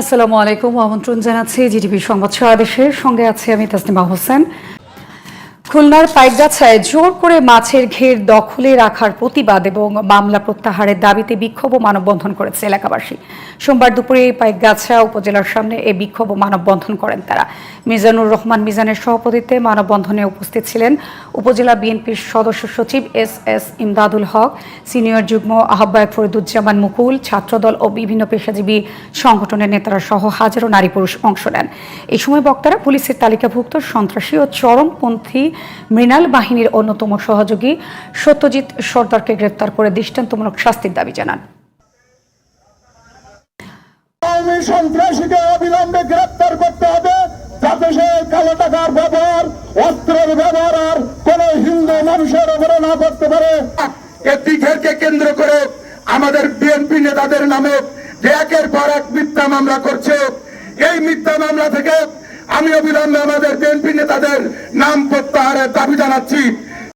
আসসালামু আলাইকুম আমন্ত্রণ জানাচ্ছি জিটিভি সংবাদ সারা দেশের সঙ্গে আছে আমি তাসনিমা হোসেন। খুলনার পাইকগাছায় জোর করে মাছের ঘের দখলে রাখার প্রতিবাদ এবং মামলা প্রত্যাহারের দাবিতে বিক্ষোভ ও মানববন্ধন করেছে এলাকাবাসী। সোমবার দুপুরে পাইকগাছা উপজেলার সামনে এই বিক্ষোভ ও মানববন্ধন করেন তারা। মিজানুর রহমান মিজানের সভাপতিত্বে মানববন্ধনে উপস্থিত ছিলেন উপজেলা বিএনপির সদস্য সচিব S S Imdadul Haque, senior যুগ্ম আহ্বায়ক ফরিদুজ্জামান মুকুল, ছাত্রদল ও বিভিন্ন পেশাজীবী সংগঠনের নেতারা সহ হাজারো নারী পুরুষ অংশ নেন। এই সময় বক্তারা পুলিশের তালিকাভুক্ত সন্ত্রাসী ও চরমপন্থী মৃণাল বাহিনীর অন্যতম সহযোগী সত্যজিৎ সর্দারকে গ্রেপ্তার করে দৃষ্টান্তমূলক শাস্তির দাবি জানান। সন্ত্রাসীকে অবিলম্বে গ্রেপ্তার করতে হবে যাতে সে কালো টাকার ব্যবহার অস্ত্রের ব্যবহার আর কোন হিন্দু মানুষের উপরে না করতে পারে। দিঘেরকে কেন্দ্র করে আমাদের বিএনপি নেতাদের নামে যে একের পর এক মিথ্যা মামলা করছে এই মিথ্যা মামলা থেকে আমি অবিলম্বে আমাদের বিএনপি নেতাদের নাম I trip.